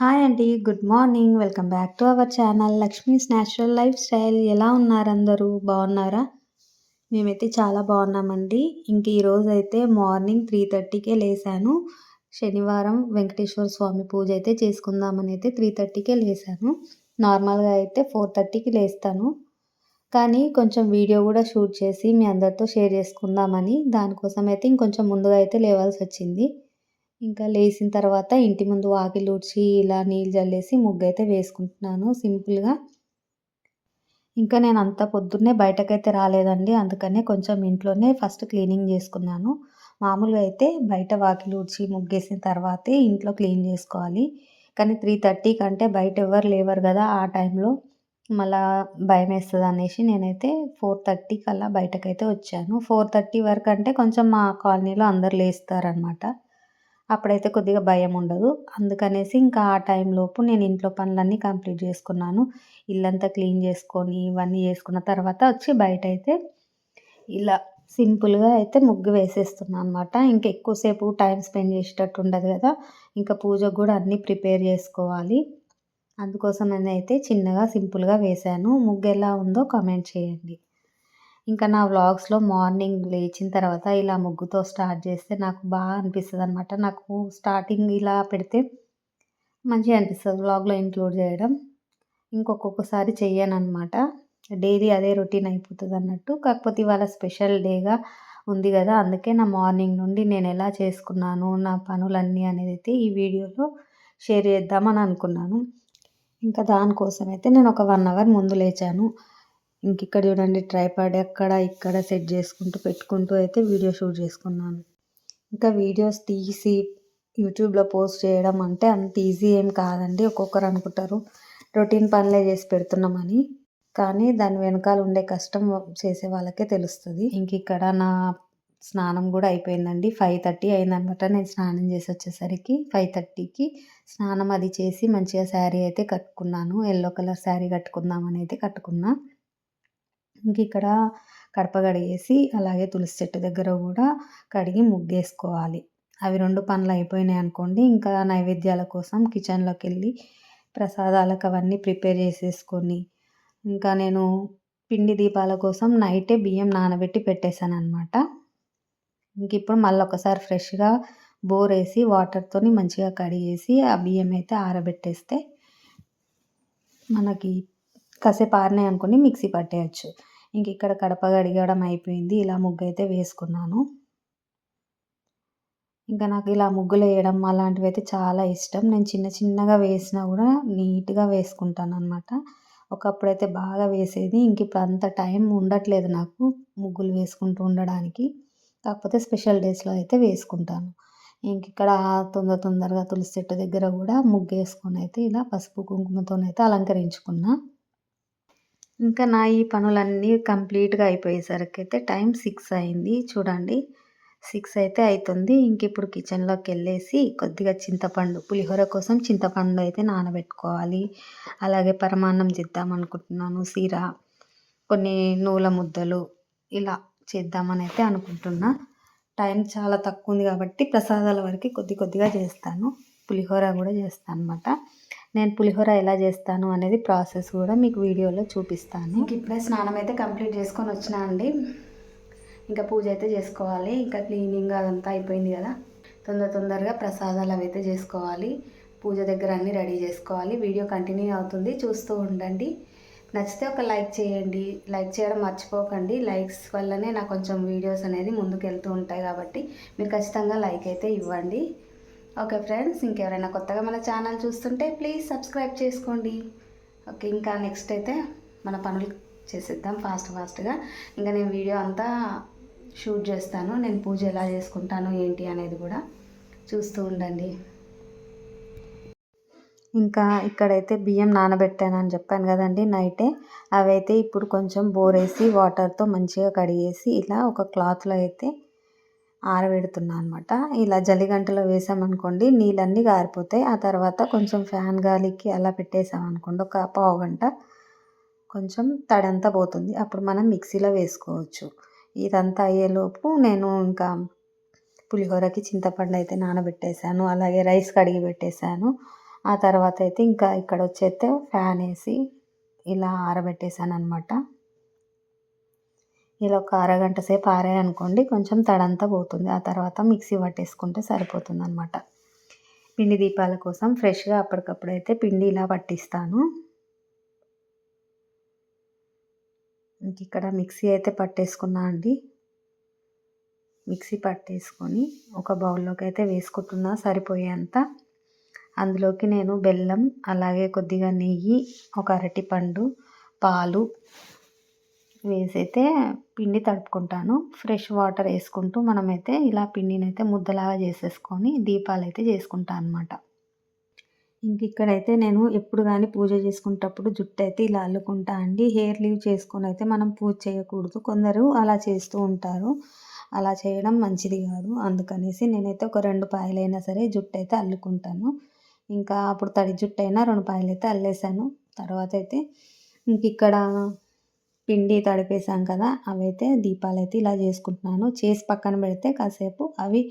Hi అండి good morning welcome back to our channel Lakshmi's natural lifestyle ఎలా ఉన్నారు అందరూ బాగున్నారా? మేమైతే చాలా బాగున్నామండి. ఇంక ఈరోజు అయితే మార్నింగ్ త్రీ థర్టీకే లేసాను. శనివారం వెంకటేశ్వర స్వామి పూజ అయితే చేసుకుందామని అయితే త్రీ థర్టీకే లేసాను. నార్మల్గా అయితే ఫోర్ థర్టీకి లేస్తాను. కానీ కొంచెం వీడియో కూడా షూట్ చేసి మీ అందరితో షేర్ చేసుకుందామని దానికోసం అయితే ఇంకొంచెం ముందుగా అయితే లేవాల్సి వచ్చింది. ఇంకా లేచిన తర్వాత ఇంటి ముందు వాకిలి ఊడ్చి ఇలా నీళ్ళు చల్లేసి ముగ్గు అయితే వేసుకుంటున్నాను సింపుల్గా. ఇంకా నేను అంత పొద్దున్నే బయటకైతే రాలేదండి అందుకనే కొంచెం ఇంట్లోనే ఫస్ట్ క్లీనింగ్ చేసుకున్నాను. మామూలుగా అయితే బయట వాకిలి ఊడ్చి ముగ్గేసిన తర్వాతే ఇంట్లో క్లీన్ చేసుకోవాలి. కానీ త్రీ థర్టీ కంటే బయట ఎవరు లేవరు కదా ఆ టైంలో. మళ్ళా భయం వేస్తుంది అనేసి నేనైతే ఫోర్ థర్టీకి అలా బయటకైతే వచ్చాను. ఫోర్ థర్టీ వరకు అంటే కొంచెం మా కాలనీలో అందరు లేస్తారనమాట అప్పుడైతే కొద్దిగా భయం ఉండదు. అందుకనేసి ఇంకా ఆ టైంలోపు నేను ఇంట్లో పనులన్నీ కంప్లీట్ చేసుకున్నాను. ఇల్లంతా క్లీన్ చేసుకొని ఇవన్నీ చేసుకున్న తర్వాత వచ్చి బయట అయితే ఇలా సింపుల్గా అయితే ముగ్గు వేసేస్తున్నాను అనమాట ఇంకా ఎక్కువసేపు టైం స్పెండ్ చేసేటట్టు ఉండదు కదా. ఇంకా పూజకు కూడా అన్నీ ప్రిపేర్ చేసుకోవాలి. అందుకోసం అయితే చిన్నగా సింపుల్గా వేశాను. ముగ్గు ఎలా ఉందో కామెంట్ చేయండి. ఇంకా నా వ్లాగ్స్లో మార్నింగ్ లేచిన తర్వాత ఇలా ముగ్గుతో స్టార్ట్ చేస్తే నాకు బాగా అనిపిస్తుంది అనమాట నాకు స్టార్టింగ్ ఇలా పెడితే మంచిగా అనిపిస్తుంది వ్లాగ్లో ఇంక్లూడ్ చేయడం. ఇంకొక్కొక్కసారి చెయ్యను అనమాట డైలీ అదే రొటీన్ అయిపోతుంది అన్నట్టు కాకపోతే ఇవాళ స్పెషల్ డేగా ఉంది కదా అందుకే నా మార్నింగ్ నుండి నేను ఎలా చేసుకున్నాను నా పనులన్నీ అనేది అయితే ఈ వీడియోలో షేర్ చేద్దామని అనుకున్నాను. ఇంకా దానికోసం అయితే నేను ఒక వన్ అవర్ ముందు లేచాను. ఇంక ఇక్కడ చూడండి ట్రైపాడ్ అక్కడ ఇక్కడ సెట్ చేసుకుంటూ పెట్టుకుంటూ అయితే వీడియో షూట్ చేసుకున్నాను. ఇంకా వీడియోస్ తీసి యూట్యూబ్లో పోస్ట్ చేయడం అంటే అంత ఈజీ ఏం కాదండి ఒక్కొక్కరు అనుకుంటారు. రొటీన్ పనులే చేసి పెడుతున్నామని. కానీ దాని వెనకాల ఉండే కష్టం చేసే వాళ్ళకే తెలుస్తుంది. ఇంక ఇక్కడ నా స్నానం కూడా అయిపోయిందండి. ఫైవ్ థర్టీ అయిందనమాట నేను స్నానం చేసి వచ్చేసరికి. ఫైవ్ థర్టీకి స్నానం అది చేసి మంచిగా శారీ అయితే కట్టుకున్నాను. ఎల్లో కలర్ శారీ కట్టుకుందామని అయితే కట్టుకున్నా. ఇంక ఇక్కడ కడప కడిగేసి అలాగే తులసి చెట్టు దగ్గర కూడా కడిగి ముగ్గేసుకోవాలి. అవి రెండు పనులు అయిపోయినాయి అనుకోండి ఇంకా నైవేద్యాల కోసం కిచెన్లోకి వెళ్ళి ప్రసాదాలకు అవన్నీ ప్రిపేర్ చేసేసుకొని ఇంకా నేను పిండి దీపాల కోసం నైటే బియ్యం నానబెట్టి పెట్టేశాను అనమాట ఇంక ఇప్పుడు మళ్ళీ ఒకసారి ఫ్రెష్గా బోర్ వేసి వాటర్తో మంచిగా కడిగేసి ఆ బియ్యం అయితే ఆరబెట్టేస్తే మనకి కాసేపు ఆరినాయి అనుకుని మిక్సీ పట్టేయచ్చు. ఇంక ఇక్కడ కడప కడిగడం అయిపోయింది. ఇలా ముగ్గు అయితే వేసుకున్నాను. ఇంకా నాకు ఇలా ముగ్గులు వేయడం అలాంటివి అయితే చాలా ఇష్టం. నేను చిన్న చిన్నగా వేసినా కూడా నీట్గా వేసుకుంటాను అనమాట ఒకప్పుడు అయితే బాగా వేసేది. ఇంక ఇప్పుడు అంత టైం ఉండట్లేదు నాకు ముగ్గులు వేసుకుంటూ ఉండడానికి. కాకపోతే స్పెషల్ డేస్లో అయితే వేసుకుంటాను. ఇంక ఇక్కడ తొందర తొందరగా తులసి చెట్టు దగ్గర కూడా ముగ్గు వేసుకొని అయితే ఇలా పసుపు కుంకుమతోనైతే అలంకరించుకున్నా. ఇంకా నా ఈ పనులన్నీ కంప్లీట్గా అయిపోయేసరికి అయితే టైం సిక్స్ అయింది. చూడండి. సిక్స్ అయితే అవుతుంది ఇంక ఇప్పుడు కిచెన్లోకి వెళ్ళేసి కొద్దిగా చింతపండు పులిహోర కోసం చింతపండు అయితే నానబెట్టుకోవాలి. అలాగే పరమాన్నం చేద్దాం అనుకుంటున్నాను. సీర కొన్ని నూల ముద్దలు ఇలా చేద్దామని అయితే అనుకుంటున్నా. టైం చాలా తక్కువ ఉంది కాబట్టి ప్రసాదాల వరకు కొద్ది కొద్దిగా చేస్తాను. పులిహోర కూడా చేస్తాను అనమాట నేను పులిహోర ఎలా చేస్తాను అనేది ప్రాసెస్ కూడా మీకు వీడియోలో చూపిస్తాను. ఇంక ఇప్పుడే స్నానం అయితే కంప్లీట్ చేసుకొని వచ్చినా అండి. ఇంకా పూజ అయితే చేసుకోవాలి. ఇంకా క్లీనింగ్ అదంతా అయిపోయింది కదా. తొందర తొందరగా ప్రసాదాలు అవి అయితే చేసుకోవాలి. పూజ దగ్గర అన్నీ రెడీ చేసుకోవాలి. వీడియో కంటిన్యూ అవుతుంది. చూస్తూ ఉండండి. నచ్చితే ఒక లైక్ చేయండి. లైక్ చేయడం మర్చిపోకండి. లైక్స్ వల్లనే నాకు కొంచెం వీడియోస్ అనేది ముందుకు వెళ్తూ ఉంటాయి కాబట్టి మీరు ఖచ్చితంగా లైక్ అయితే ఇవ్వండి. ఓకే ఫ్రెండ్స్ ఇంకెవరైనా కొత్తగా మన ఛానల్ చూస్తుంటే ప్లీజ్ సబ్స్క్రైబ్ చేసుకోండి. ఓకే ఇంకా నెక్స్ట్ అయితే మన పనులు చేసేద్దాం ఫాస్ట్ ఫాస్ట్గా. ఇంకా నేను వీడియో అంతా షూట్ చేస్తాను నేను పూజ ఎలా చేసుకుంటాను ఏంటి అనేది కూడా చూస్తూ ఉండండి. ఇంకా ఇక్కడైతే బియ్యం నానబెట్టానని చెప్పాను కదండి నైటే. అవైతే ఇప్పుడు కొంచెం బోరేసి వాటర్తో మంచిగా కడిగేసి ఇలా ఒక క్లాత్లో అయితే ఆరబెడుతున్నా అనమాట ఇలా జల్లిగంటలో వేసామనుకోండి నీళ్ళన్నీ గారిపోతాయి. ఆ తర్వాత కొంచెం ఫ్యాన్ గాలికి అలా పెట్టేసామనుకోండి ఒక పావు గంట కొంచెం తడంతా పోతుంది. అప్పుడు మనం మిక్సీలో వేసుకోవచ్చు. ఇదంతా అయ్యేలోపు నేను ఇంకా పులిహోరకి చింతపండు అయితే నానబెట్టేశాను అలాగే రైస్ కడిగి పెట్టేశాను. ఆ తర్వాత అయితే ఇంకా ఇక్కడ వచ్చైతే ఫ్యాన్ వేసి ఇలా ఆరబెట్టేశాను అనమాట ఇలా ఒక అరగంట సేపు ఆరాయనుకోండి కొంచెం తడంతా పోతుంది. ఆ తర్వాత మిక్సీ పట్టేసుకుంటే సరిపోతుంది అనమాట పిండి దీపాల కోసం ఫ్రెష్గా అప్పటికప్పుడు అయితే పిండి ఇలా పట్టిస్తాను. ఇంక ఇక్కడ మిక్సీ అయితే పట్టేసుకున్నా అండి. మిక్సీ పట్టేసుకొని ఒక బౌల్లోకి అయితే వేసుకుంటున్నా సరిపోయేంత. అందులోకి నేను బెల్లం అలాగే కొద్దిగా నెయ్యి ఒక అరటిపండు పాలు వేసైతే పిండి తడుపుకుంటాను. ఫ్రెష్ వాటర్ వేసుకుంటూ మనమైతే ఇలా పిండిని అయితే ముద్దలాగా చేసేసుకొని దీపాలు అయితే చేసుకుంటాను అనమాట ఇంక ఇక్కడైతే నేను ఎప్పుడు కానీ పూజ చేసుకునేటప్పుడు జుట్టు అయితే ఇలా అల్లుకుంటా అండి. హెయిర్ లీవ్ చేసుకొని అయితే మనం పూజ చేయకూడదు. కొందరు అలా చేస్తూ ఉంటారు. అలా చేయడం మంచిది కాదు. అందుకనేసి నేనైతే ఒక రెండు పాయలైనా సరే జుట్టు అయితే అల్లుకుంటాను. ఇంకా అప్పుడు తడి జుట్టు అయినా రెండు పాయలు అయితే అల్లేసాను. తర్వాత అయితే ఇంక ఇక్కడ పిండి తడిపేసాం కదా అవైతే దీపాలు అయితే ఇలా చేసుకుంటున్నాను. చేసి పక్కన పెడితే కాసేపు అవి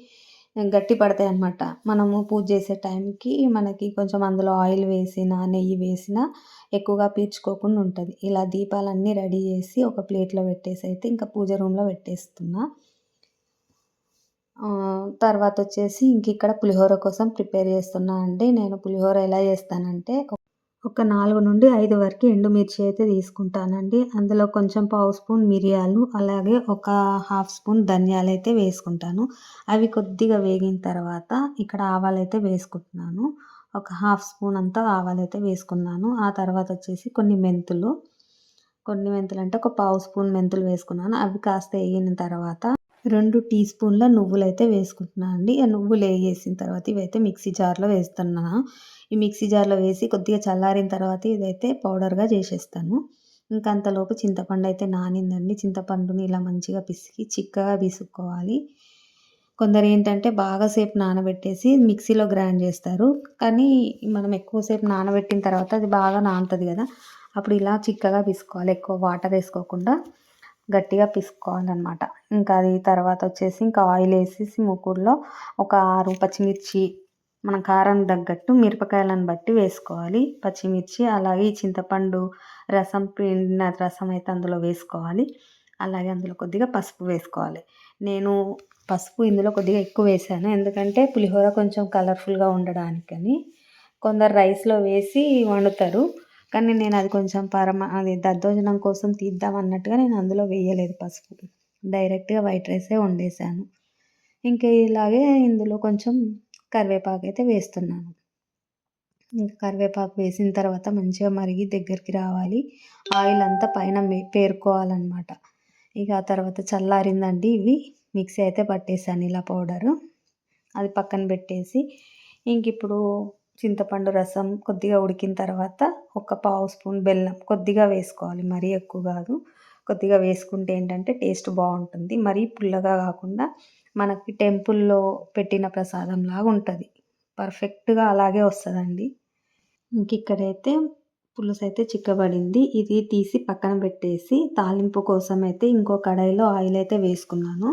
గట్టి పడతాయి అన్నమాట మనము పూజ చేసే టైంకి మనకి కొంచెం అందులో ఆయిల్ వేసిన నెయ్యి వేసిన ఎక్కువగా పీల్చుకోకుండా ఉంటుంది. ఇలా దీపాలన్నీ రెడీ చేసి ఒక ప్లేట్లో పెట్టేసి అయితే ఇంకా పూజ రూమ్లో పెట్టేస్తున్నా. తర్వాత వచ్చేసి ఇంక ఇక్కడ పులిహోర కోసం ప్రిపేర్ చేస్తున్నా అండి. నేను పులిహోర ఎలా చేస్తానంటే ఒక నాలుగు నుండి ఐదు వరకు ఎండుమిర్చి అయితే తీసుకుంటానండి. అందులో కొంచెం పావు స్పూన్ మిరియాలు అలాగే ఒక హాఫ్ స్పూన్ ధనియాలు అయితే వేసుకుంటాను. అవి కొద్దిగా వేగిన తర్వాత ఇక్కడ ఆవాలు అయితే వేసుకుంటున్నాను. ఒక హాఫ్ స్పూన్ అంతా ఆవాలు అయితే వేసుకున్నాను. ఆ తర్వాత వచ్చేసి కొన్ని మెంతులు. కొన్ని మెంతులు అంటే ఒక పావు స్పూన్ మెంతులు వేసుకున్నాను. అవి కాస్త వేగిన తర్వాత రెండు టీ స్పూన్ల నువ్వులు అయితే వేసుకుంటున్నాను అండి. ఆ నువ్వులు వేసిన తర్వాత ఇవైతే మిక్సీ జార్లో వేస్తున్నాను ఈ మిక్సీ జార్లో వేసి కొద్దిగా చల్లారిన తర్వాత ఇదైతే పౌడర్గా చేసేస్తాను. ఇంకా అంతలోపు చింతపండు అయితే నానిందండి. చింతపండుని ఇలా మంచిగా పిసికి చిక్కగా పిసుక్కోవాలి కొందరు ఏంటంటే బాగా సేపు నానబెట్టేసి మిక్సీలో గ్రైండ్ చేస్తారు. కానీ మనం ఎక్కువసేపు నానబెట్టిన తర్వాత అది బాగా నానుతుంది కదా. అప్పుడు ఇలా చిక్కగా పిసుకోవాలి ఎక్కువ వాటర్ వేసుకోకుండా. గట్టిగా పిసుకోవాలన్నమాట. ఇంకా అది తర్వాత వచ్చేసి ఇంకా ఆయిల్ వేసేసి మూకుడులో ఒక ఆరు పచ్చిమిర్చి మన కారం తగ్గట్టు మిరపకాయలను బట్టి వేసుకోవాలి. పచ్చిమిర్చి అలాగే చింతపండు రసం పిండిన రసం అయితే అందులో వేసుకోవాలి. అలాగే అందులో కొద్దిగా పసుపు వేసుకోవాలి. నేను పసుపు ఇందులో కొద్దిగా ఎక్కువ వేసాను. ఎందుకంటే పులిహోర కొంచెం కలర్ఫుల్గా ఉండడానికని. కొందరు రైస్లో వేసి వండుతారు. కానీ నేను అది కొంచెం పరమ అది దద్దోజనం కోసం తీద్దాం అన్నట్టుగా నేను అందులో వేయలేదు పసుపు. డైరెక్ట్గా వైట్ రైసే వండేసాను ఇంకా ఇలాగే ఇందులో కొంచెం కరివేపాకు అయితే వేస్తున్నాను. ఇంకా కరివేపాకు వేసిన తర్వాత మంచిగా మరిగి దగ్గరికి రావాలి. ఆయిల్ అంతా పైన పేరుకోవాలన్నమాట. ఇక ఆ తర్వాత చల్లారిందండి ఇవి. మిక్సీ అయితే పట్టేసాను ఇలా పౌడరు. అది పక్కన పెట్టేసి ఇంక ఇప్పుడు చింతపండు రసం కొద్దిగా ఉడికిన తర్వాత ఒక పావు స్పూన్ బెల్లం కొద్దిగా వేసుకోవాలి. మరీ ఎక్కువ కాదు. కొద్దిగా వేసుకుంటే ఏంటంటే టేస్ట్ బాగుంటుంది. మరీ పుల్లగా కాకుండా మనకి టెంపుల్లో పెట్టిన ప్రసాదం లాగా ఉంటుంది. పర్ఫెక్ట్గా అలాగే వస్తుందండి. ఇంక ఇక్కడైతే పులుసు అయితే చిక్కబడింది. ఇది తీసి పక్కన పెట్టేసి తాలింపు కోసం అయితే ఇంకో కడాయిలో ఆయిల్ అయితే వేసుకున్నాను.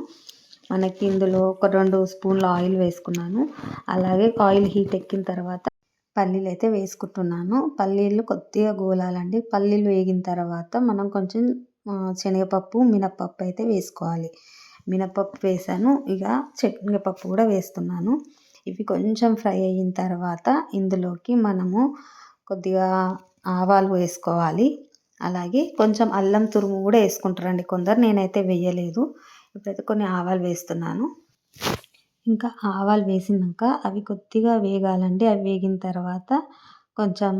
మనకి ఇందులో ఒక రెండు స్పూన్ల ఆయిల్ వేసుకున్నాను. అలాగే ఆయిల్ హీట్ ఎక్కిన తర్వాత పల్లీలు అయితే వేసుకుంటున్నాను. పల్లీలు కొద్దిగా గోలాలండి. పల్లీలు వేగిన తర్వాత మనం కొంచెం శనగపప్పు మినప్పప్పు అయితే వేసుకోవాలి. మినప్పప్పు వేసాను. ఇక శనగపప్పు కూడా వేస్తున్నాను. ఇవి కొంచెం ఫ్రై అయిన తర్వాత ఇందులోకి మనము కొద్దిగా ఆవాలు వేసుకోవాలి. అలాగే కొంచెం అల్లం తురుము కూడా వేసుకుంటారండి కొందరు. నేనైతే వేయలేదు. ఇప్పుడైతే కొన్ని ఆవాలు వేస్తున్నాను. ఇంకా ఆవాలు వేసినాక అవి కొద్దిగా వేగాలండి. అవి వేగిన తర్వాత కొంచెం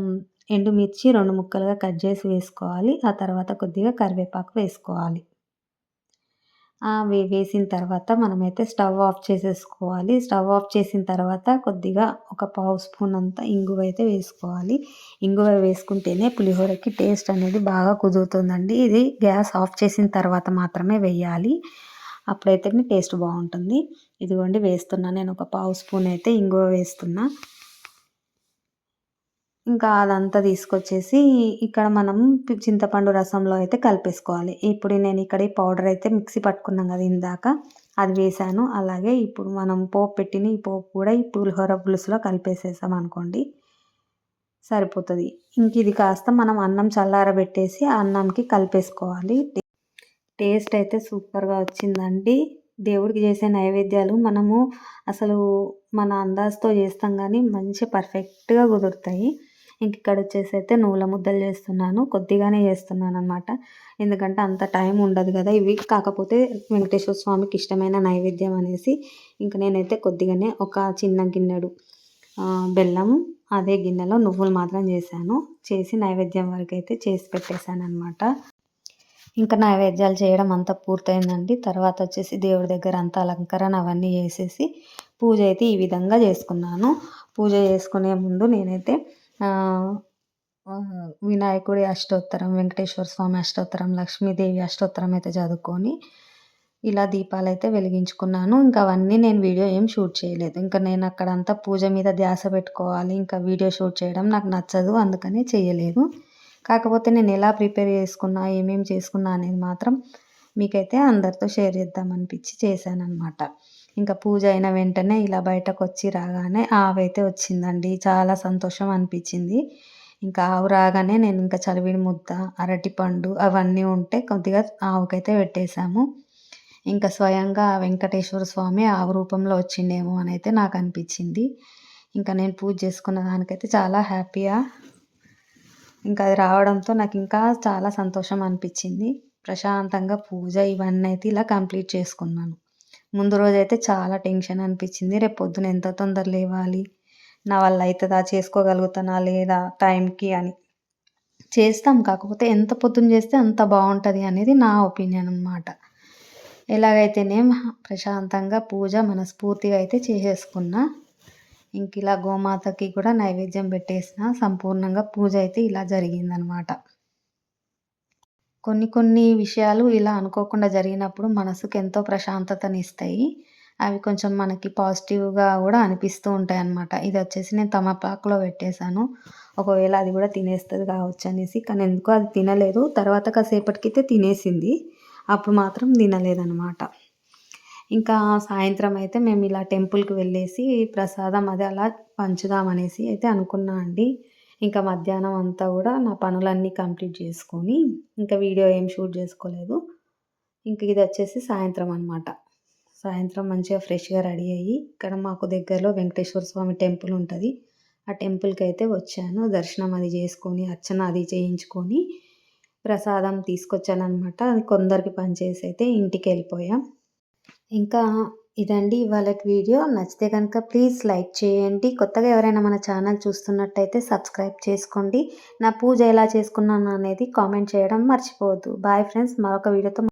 ఎండుమిర్చి రెండు ముక్కలుగా కట్ చేసి వేసుకోవాలి. ఆ తర్వాత కొద్దిగా కరివేపాకు వేసుకోవాలి. వేసిన తర్వాత మనమైతే స్టవ్ ఆఫ్ చేసేసుకోవాలి. స్టవ్ ఆఫ్ చేసిన తర్వాత కొద్దిగా ఒక పావు స్పూన్ అంతా ఇంగువ అయితే వేసుకోవాలి. ఇంగువ వేసుకుంటేనే పులిహోరకి టేస్ట్ అనేది బాగా కుదురుతుందండి. ఇది గ్యాస్ ఆఫ్ చేసిన తర్వాత మాత్రమే వేయాలి. అప్పుడైతేనే టేస్ట్ బాగుంటుంది. ఇదిగోండి వేస్తున్నా. నేను ఒక పావు స్పూన్ అయితే ఇంగువ వేస్తున్నా. ఇంకా అదంతా తీసుకొచ్చేసి ఇక్కడ మనం చింతపండు రసంలో అయితే కలిపేసుకోవాలి. ఇప్పుడు నేను ఇక్కడ ఈ పౌడర్ అయితే మిక్సీ పట్టుకున్నాం కదా ఇందాక అది వేసాను అలాగే ఇప్పుడు మనం పోపు పెట్టిన ఈ పోపు కూడా ఈ పులిహోర పులుసులో కలిపేసేసాం అనుకోండి సరిపోతుంది. ఇంక ఇది కాస్త మనం అన్నం చల్లారబెట్టేసి అన్నంకి కలిపేసుకోవాలి. టేస్ట్ అయితే సూపర్గా వచ్చిందండి. దేవుడికి చేసే నైవేద్యాలు మనము అసలు మన అందాజుతో చేస్తాం కానీ మంచి పర్ఫెక్ట్గా కుదురుతాయి. ఇంక ఇక్కడ వచ్చేసి అయితే నువ్వుల ముద్దలు చేస్తున్నాను. కొద్దిగానే చేస్తున్నాను అనమాట ఎందుకంటే అంత టైం ఉండదు కదా ఇవి. కాకపోతే వెంకటేశ్వర స్వామికి ఇష్టమైన నైవేద్యం అనేసి ఇంకా నేనైతే కొద్దిగానే ఒక చిన్న గిన్నెడు బెల్లం అదే గిన్నెలో నువ్వులు మాత్రం చేశాను. చేసి నైవేద్యం వరకు అయితే చేసి పెట్టేశాను అనమాట ఇంకా నైవేద్యాలు చేయడం అంతా పూర్తయిందండి. తర్వాత వచ్చేసి దేవుడి దగ్గర అంతా అలంకరణ అవన్నీ చేసేసి పూజ అయితే ఈ విధంగా చేసుకున్నాను. పూజ చేసుకునే ముందు నేనైతే వినాయకుడి అష్టోత్తరం వెంకటేశ్వర స్వామి అష్టోత్తరం లక్ష్మీదేవి అష్టోత్తరం అయితే చదువుకొని ఇలా దీపాలు అయితే వెలిగించుకున్నాను. ఇంకా అవన్నీ నేను వీడియో ఏం షూట్ చేయలేదు. ఇంకా నేను అక్కడంతా పూజ మీద ధ్యాస పెట్టుకోవాలి. ఇంకా వీడియో షూట్ చేయడం నాకు నచ్చదు. అందుకని చేయలేదు. కాకపోతే నేను ఎలా ప్రిపేర్ చేసుకున్నా ఏమేమి చేసుకున్నా అనేది మాత్రం మీకైతే అందరితో షేర్ చేద్దాం అనిపించి చేశాను అనమాట ఇంకా పూజ అయిన వెంటనే ఇలా బయటకు వచ్చి రాగానే ఆవైతే వచ్చిందండి. చాలా సంతోషం అనిపించింది. ఇంకా ఆవు రాగానే నేను ఇంకా చలివిడి ముద్ద అరటిపండు అవన్నీ ఉంటే కొద్దిగా ఆవుకైతే పెట్టేశాము. ఇంకా స్వయంగా వెంకటేశ్వర స్వామి ఆవు రూపంలో వచ్చిండేమో అని అయితే నాకు అనిపించింది. ఇంకా నేను పూజ చేసుకున్న దానికైతే చాలా హ్యాపీగా ఇంకా అది రావడంతో నాకు ఇంకా చాలా సంతోషం అనిపించింది ప్రశాంతంగా పూజ ఇవన్నీ అయితే ఇలా కంప్లీట్ చేసుకున్నాను. ముందు రోజైతే చాలా టెన్షన్ అనిపించింది రేపు పొద్దున ఎంత తొందర లేవాలి? నా వల్ల అవుతుందా చేసుకోగలుగుతానా? లేదా? టైంకి అని. చేస్తాం. కాకపోతే ఎంత పొద్దున చేస్తే అంత బాగుంటుంది అనేది నా ఒపీనియన్ అనమాట ఎలాగైతేనే ప్రశాంతంగా పూజ మనస్ఫూర్తిగా అయితే చేసేసుకున్నా. ఇంక ఇలా గోమాతకి కూడా నైవేద్యం పెట్టేసిన సంపూర్ణంగా పూజ అయితే ఇలా జరిగిందనమాట. కొన్ని కొన్ని విషయాలు ఇలా అనుకోకుండా జరిగినప్పుడు మనసుకు ఎంతో ప్రశాంతతని ఇస్తాయి అవి కొంచెం మనకి పాజిటివ్గా కూడా అనిపిస్తూ ఉంటాయి అన్నమాట ఇది వచ్చేసి నేను తమపాకులో పెట్టేశాను. ఒకవేళ అది కూడా తినేస్తుంది కావచ్చు అనేసి. కానీ ఎందుకో అది తినలేదు. తర్వాత కాసేపటికైతే తినేసింది. అప్పుడు మాత్రం తినలేదన్నమాట. ఇంకా సాయంత్రం అయితే మేము ఇలా టెంపుల్కి వెళ్ళేసి ప్రసాదం అది అలా పంచుదామనేసి అయితే అనుకున్నా అండి. ఇంకా మధ్యాహ్నం అంతా కూడా నా పనులన్నీ కంప్లీట్ చేసుకొని ఇంకా వీడియో ఏం షూట్ చేసుకోలేదు. ఇంక ఇది వచ్చేసి సాయంత్రం అనమాట సాయంత్రం మంచిగా ఫ్రెష్గా రెడీ అయ్యి ఇక్కడ మాకు దగ్గరలో వెంకటేశ్వర స్వామి టెంపుల్ ఉంటుంది. ఆ టెంపుల్కి అయితే వచ్చాను. దర్శనం అది చేసుకొని అర్చన అది చేయించుకొని ప్రసాదం తీసుకొచ్చాను అనమాట అది కొందరికి పనిచేసి అయితే ఇంటికి వెళ్ళిపోయాం. ఇంకా ఇదండి ఇవాళ వీడియో. నచ్చితే కనుక ప్లీజ్ లైక్ చేయండి. కొత్తగా ఎవరైనా మన ఛానల్ చూస్తున్నట్టయితే సబ్స్క్రైబ్ చేసుకోండి. నా పూజ ఎలా చేసుకున్నాను అనేది కామెంట్ చేయడం మర్చిపోవద్దు. బాయ్ ఫ్రెండ్స్ మరొక వీడియోతో